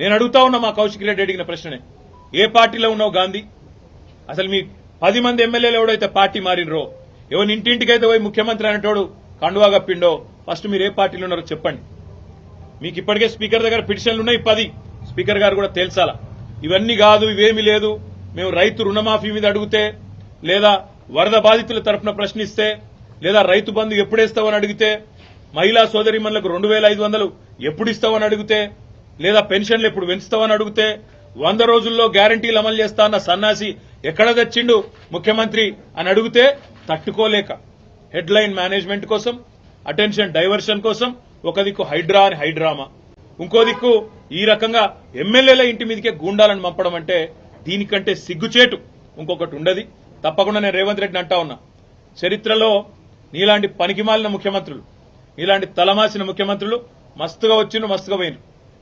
నేను అడుగుతా ఉన్నా మా కౌశిక్ రెడ్డి అడిగిన ప్రశ్ననే. ఏ పార్టీలో ఉన్నావు గాంధీ? అసలు మీ పది మంది ఎమ్మెల్యేలు ఎవడైతే పార్టీ మారినరో ఎవరి ఇంటింటికైతే పోయి ముఖ్యమంత్రి అనేటోడు కండువా కప్పిండో ఫస్ట్ మీరు ఏ పార్టీలో ఉన్నారో చెప్పండి. మీకు ఇప్పటికే స్పీకర్ దగ్గర పిటిషన్లు ఉన్నాయి పది. స్పీకర్ గారు కూడా తేల్చాలా. ఇవన్నీ కాదు ఇవేమీ లేదు. మేము రైతు రుణమాఫీ మీద అడిగితే లేదా వరద బాధితుల తరఫున ప్రశ్నిస్తే లేదా రైతు బంధు ఎప్పుడేస్తావని అడిగితే మహిళా సోదరిమణులకు రెండు వేల ఐదు వందలు ఎప్పుడు ఇస్తావని అడిగితే లేదా పెన్షన్లు ఎప్పుడు పెంచుతావని అడిగితే వంద రోజుల్లో గ్యారంటీలు అమలు చేస్తా అన్న సన్నాసి ఎక్కడ తెచ్చిండు ముఖ్యమంత్రి అని అడిగితే తట్టుకోలేక. హెడ్ లైన్ మేనేజ్మెంట్ కోసం అటెన్షన్ డైవర్షన్ కోసం ఒక దిక్కు హైడ్రా అని హైడ్రామా. ఇంకో దిక్కు ఈ రకంగా ఎమ్మెల్యేల ఇంటి మీదకే గూండాలను పంపడం అంటే దీనికంటే సిగ్గుచేటు. ఇంకొకటి ఉండదు. తప్పకుండా నేను రేవంత్ రెడ్డిని అంటా ఉన్నా. చరిత్రలో నీలాంటి పనికిమాలిన ముఖ్యమంత్రులు నీలాంటి తలమాసిన ముఖ్యమంత్రులు మస్తుగా వచ్చిండ్రు మస్తుగా పోయినరు.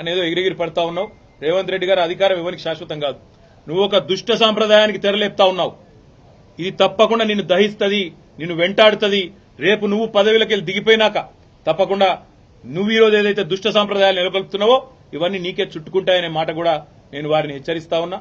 అనేదో ఎగిరిగిరి పడతా ఉన్నావు. రేవంత్ రెడ్డి గారు అధికారం ఎవరికి శాశ్వతం కాదు. నువ్వు ఒక దుష్ట సాంప్రదాయానికి తెరలేపుతా ఉన్నావు. ఇది తప్పకుండా నిన్ను దహిస్తుంది నిన్ను వెంటాడుతుంది. రేపు నువ్వు పదవిలోకి వెళ్ళి దిగిపోయినాక తప్పకుండా నువ్వు ఈరోజు ఏదైతే దుష్ట సాంప్రదాయాలు నెలకొల్పుతున్నావో ఇవన్నీ నీకే చుట్టుకుంటాయనే మాట కూడా నేను వారిని హెచ్చరిస్తా ఉన్నా.